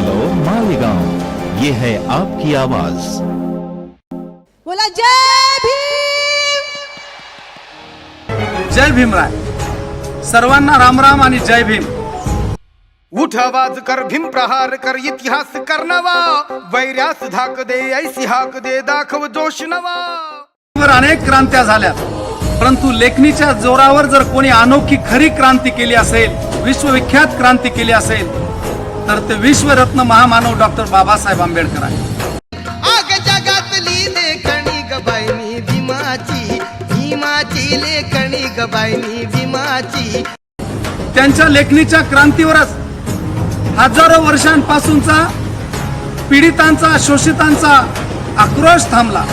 Hello Malegaon. ये है आपकी आवाज। बोला जय भीम। जय भीमराय सर्वांना रामराम आणि जय भीम। उठ आवाज कर भीम प्रहार कर इतिहास कर नवा। वैर्यास धाक दे ऐसी हाक दे दाखव जोश नवा। वर अनेक क्रांत्या झाल्या परंतु लेखणीच्या जोरावर जर कोणी अनोखी खरी क्रांती केली असेल विश्वविख्यात क्रांती केली असेल तर ते विश्वरत्न महामानव डॉक्टर बाबासाहेब आंबेडकर आहे आग जगातली लेखणी गबायनी भीमाची भीमाची लेखणी गबायनी भीमाची. त्यांच्या लेखणीच्या क्रांतीवरच हजारो वर्षांपासूनचा पीडितांचा शोषितांचा आक्रोश थांबला.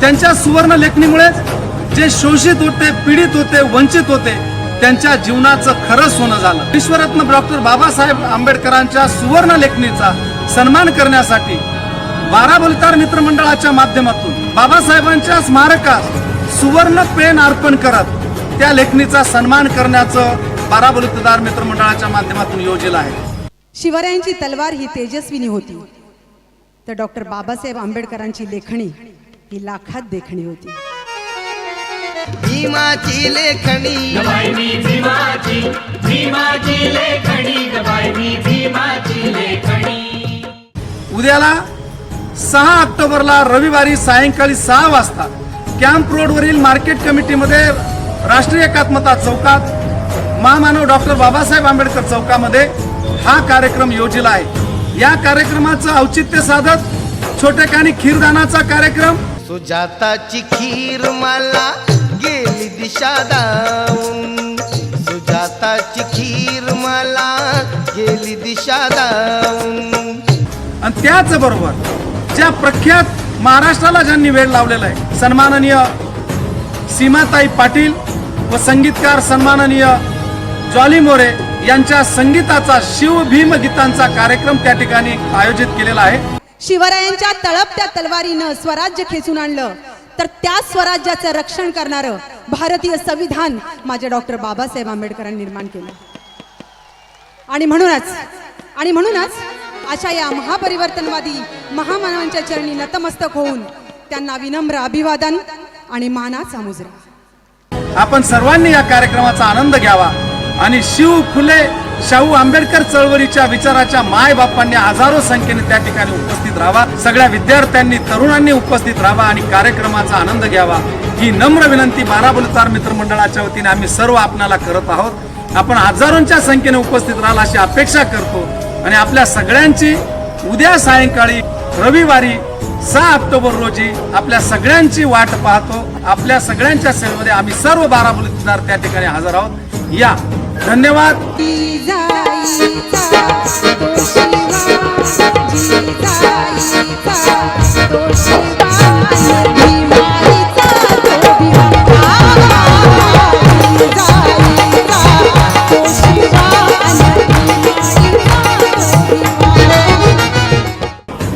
त्यांच्या सुवर्ण लेखणीमुळेच जे शोषित होते पीडित होते वंचित होते त्यांच्या जीवनाचं खरं सोनं झालं. विश्वरत्न डॉक्टर बाबासाहेब आंबेडकरांच्या सुवर्ण लेखणीचा सन्मान करण्यासाठी बारा बोलतार मित्रमंडळाच्या माध्यमातून बाबासाहेबांच्या स्मारकात सुवर्ण पेन अर्पण करत त्या लेखणीचा सन्मान करण्याचं बारा बोलतदार मित्रमंडळाच्या माध्यमातून योजलं आहे. शिवरायांची तलवार ही तेजस्विनी होती. तर डॉक्टर बाबासाहेब आंबेडकरांची लेखणी ही लाखात देखणी होती. भीमाची लेखणी. भीमाची भीमाची लेखणी भीमाची लेखणी. उद्याला सहा ऑक्टोबरला रविवारी सायंकाळी सहा वाजता कॅम्प रोडवरील मार्केट कमिटीमध्ये राष्ट्रीय एकात्मता चौकात महामानव डॉक्टर बाबासाहेब आंबेडकर चौकामध्ये हा कार्यक्रम योजिला आहे. या कार्यक्रमाचं औचित्य साधत छोटेखानी खीरदानाचा कार्यक्रम. सुजाताची खीर मला दिशा सुजाताची खीर मला गेली दिशा आणि त्याचबरोबर ज्या प्रख्यात महाराष्ट्राला ज्यांनी वेळ लावलेला आहे सन्माननीय सीमाताई पाटील व संगीतकार सन्माननीय जॉली मोरे यांच्या संगीताचा शिवभीम गीतांचा कार्यक्रम त्या ठिकाणी आयोजित केलेला आहे. शिवरायांच्या तळपत्या तलवारीनं स्वराज्य खेचून आणलं. तर त्या स्वराज्याचं रक्षण करणारं भारतीय संविधान माझे डॉक्टर बाबासाहेब आंबेडकरांनी निर्माण केलं. आणि म्हणूनच आणि म्हणूनच अशा या महापरिवर्तनवादी महामानवांच्या चरणी नतमस्तक होऊन त्यांना विनम्र अभिवादन आणि मानाचा मुजरा. आपण सर्वांनी या कार्यक्रमाचा आनंद घ्यावा आणि शिव फुले शाहू आंबेडकर चळवळीच्या विचाराच्या माय बापांनी हजारो संख्येने त्या ठिकाणी उपस्थित राहावा. सगळ्या विद्यार्थ्यांनी तरुणांनी उपस्थित राहावा आणि कार्यक्रमाचा आनंद घ्यावा. ही नम्र विनंती बाराबलतार मित्रमंडळाच्या वतीने आम्ही सर्व आपणाला करत आहोत. आपण हजारोंच्या संख्येने उपस्थित राहाल अशी अपेक्षा करतो. आणि आपल्या सगळ्यांची उद्या सायंकाळी रविवारी सहा ऑक्टोबर रोजी आपल्या सगळ्यांची वाट पाहतो. आपल्या सगळ्यांच्या सेवेमध्ये आम्ही सर्व बारा त्या ठिकाणी हजर आहोत. या. धन्यवाद।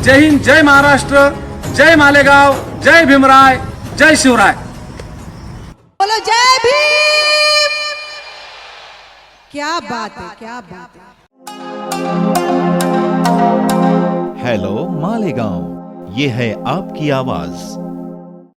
जय हिंद जय महाराष्ट्र जय मालेगाव जय भीमराय जय शिवराय। बोलो जय भीम। क्या बात है क्या बात है। हेलो मालेगांव। ये है आपकी आवाज।